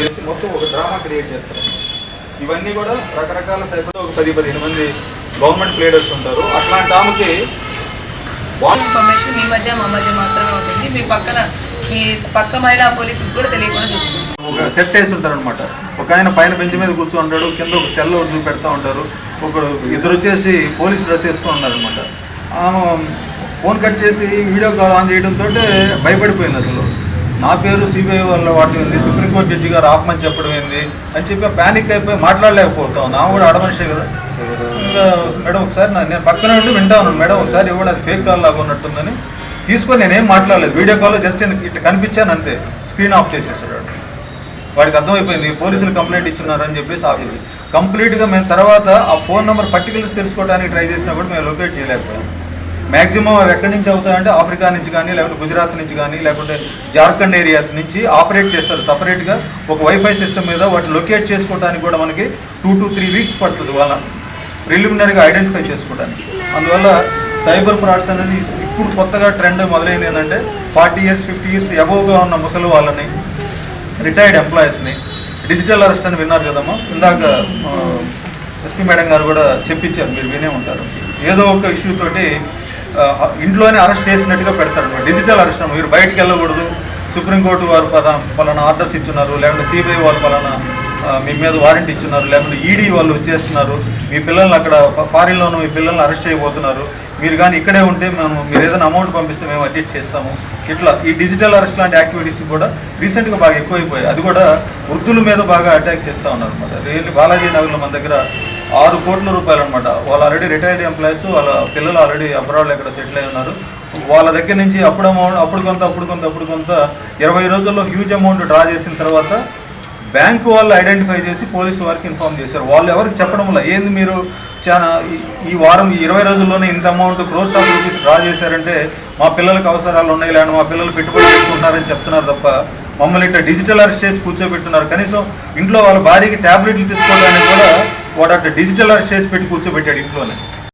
వేసి మొత్తం ఒక డ్రామా క్రియేట్ చేస్తారు. ఇవన్నీ కూడా రకరకాల సైబర్ ఒక పది పదిహేను మంది గవర్నమెంట్ ప్లేడర్స్ ఉంటారు. అట్లాంటి ఆమెకి ఇన్ఫర్మేషన్ మీ మధ్య మా మధ్య మాత్రమే ఉంటుంది. మీ పక్కన మీ పక్క మహిళా పోలీసులకు కూడా తెలియకుండా చూసుకుంటాం ఒక సెట్ వేసి ఉంటారు అనమాట ఒక ఆయన పైన బెంచ్ మీద కూర్చొని ఉంటాడు కింద ఒక సెల్ ఒకటి చూపెడతా ఉంటారు. ఒకడు ఇద్దరు వచ్చేసి పోలీస్ డ్రెస్ వేసుకొని ఉన్నారనమాట ఫోన్ కట్ చేసి వీడియో కాల్ ఆన్ చేయడంతో భయపడిపోయింది అసలు. నా పేరు సిబిఐ వల్ల వాటి ఉంది. సుప్రీంకోర్టు జడ్జి గారు ఆపమని చెప్పడం ఏంది? అని చెప్పి ప్యానిక్ అయిపోయి మాట్లాడలేకపోతాం నా కూడా ఆడమనిషే కదా. ఇంకా మేడం ఒకసారి నేను పక్కన ఉండి వింటా ఉన్నాను మేడం ఒకసారి ఇవ్వడం అది ఫేక్ కాల్ లాగా ఉన్నట్టుందని. తీసుకొని నేనేం మాట్లాడలేదు. వీడియో కాల్లో జస్ట్ నేను ఇట్లా కనిపించాను అంతే. స్క్రీన్ ఆఫ్ చేసేసాడు వాడికి అర్థమైపోయింది. పోలీసులు కంప్లైంట్ ఇచ్చున్నారని చెప్పేసి ఆఫీస్ కంప్లీట్గా మేము తర్వాత ఆ ఫోన్ నెంబర్ పర్టికులర్స్ తెలుసుకోవడానికి ట్రై చేసినా కూడా మేము లొకేట్ చేయలేకపోయాం. మ్యాక్సిమం అవి ఎక్కడి నుంచి అవుతాయంటే ఆఫ్రికా నుంచి కానీ లేకుంటే గుజరాత్ నుంచి కానీ లేకుంటే జార్ఖండ్ ఏరియాస్ నుంచి ఆపరేట్ చేస్తారు సపరేట్గా. ఒక వైఫై సిస్టమ్ మీద వాటిని లొకేట్ చేసుకోవడానికి కూడా మనకి టూ టు త్రీ వీక్స్ పడుతుంది వాళ్ళ ప్రిలిమినరీగా ఐడెంటిఫై చేసుకోవడానికి అందువల్ల సైబర్ ఫ్రాడ్స్ అనేది ఇప్పుడు కొత్తగా ట్రెండ్ మొదలైంది ఏంటంటే ఫార్టీ ఇయర్స్ ఫిఫ్టీ ఇయర్స్ అబోవ్గా ఉన్న ముసలి వాళ్ళని రిటైర్డ్ ఎంప్లాయీస్ని డిజిటల్ అరెస్ట్ అని విన్నారు కదమ్మా. ఇందాక ఎస్పీ మేడం గారు కూడా చెప్పించారు మీరు వినే ఉంటారు. ఏదో ఒక ఇష్యూతోటి ఇంట్లోనే అరెస్ట్ చేసినట్టుగా పెడతారు డిజిటల్ అరెస్ట్ మీరు బయటకు వెళ్ళకూడదు. సుప్రీంకోర్టు వారు పలానా ఆర్డర్స్ ఇచ్చున్నారు. లేకుంటే సిబిఐ వాళ్ళు పలానా మీ మీద వారెంట్ ఇచ్చున్నారు. లేకుంటే ఈడీ వాళ్ళు వచ్చేస్తున్నారు. మీ పిల్లల్ని అక్కడ ఫారిన్లోనూ మీ పిల్లల్ని అరెస్ట్ చేయబోతున్నారు. మీరు కానీ ఇక్కడే ఉంటే మేము మీరు ఏదైనా అమౌంట్ పంపిస్తే మేము అడ్జస్ట్ చేస్తాము. ఇట్లా ఈ డిజిటల్ అరెస్ట్ లాంటి యాక్టివిటీస్ కూడా రీసెంట్గా బాగా ఎక్కువైపోయాయి. అది కూడా వృద్ధుల మీద బాగా అటాక్ చేస్తూ ఉన్నారు అనమాట. రియల్లీ బాలాజీ నగర్లో మన దగ్గర ఆరు కోట్ల రూపాయలు అనమాట వాళ్ళు ఆల్రెడీ రిటైర్డ్ ఎంప్లాయీస్ వాళ్ళ పిల్లలు ఆల్రెడీ అబ్రాడ్లో ఎక్కడ సెటిల్ అయి ఉన్నారు. వాళ్ళ దగ్గర నుంచి అప్పుడు అమౌంట్ అప్పుడు కొంత అప్పుడు కొంత అప్పుడు కొంత ఇరవై రోజుల్లో హ్యూజ్ అమౌంట్ డ్రా చేసిన తర్వాత బ్యాంకు వాళ్ళు ఐడెంటిఫై చేసి పోలీసు వారికి ఇన్ఫార్మ్ చేశారు. వాళ్ళు ఎవరికి చెప్పడం వల్ల ఏంది మీరు చాలా ఈ- వారం ఈ ఇరవై రోజుల్లోనే ఇంత amount crores of rupees draw చేశారంటే మా పిల్లలకు అవసరాలు ఉన్నాయి లేదంటే మా పిల్లలు పెట్టుబడి పెట్టుకుంటున్నారని చెప్తున్నారు తప్ప మమ్మల్ని ఇట్లా డిజిటల్ అరెస్ట్ చేసి కూర్చోబెట్టున్నారు. కనీసం ఇంట్లో వాళ్ళ భార్యకి ట్యాబ్లెట్లు తీసుకోవడానికి కూడా వాడు అట్లా డిజిటల్ అరెస్ట్ చేసి పెట్టి కూర్చోబెట్టాడు ఇంట్లోనే.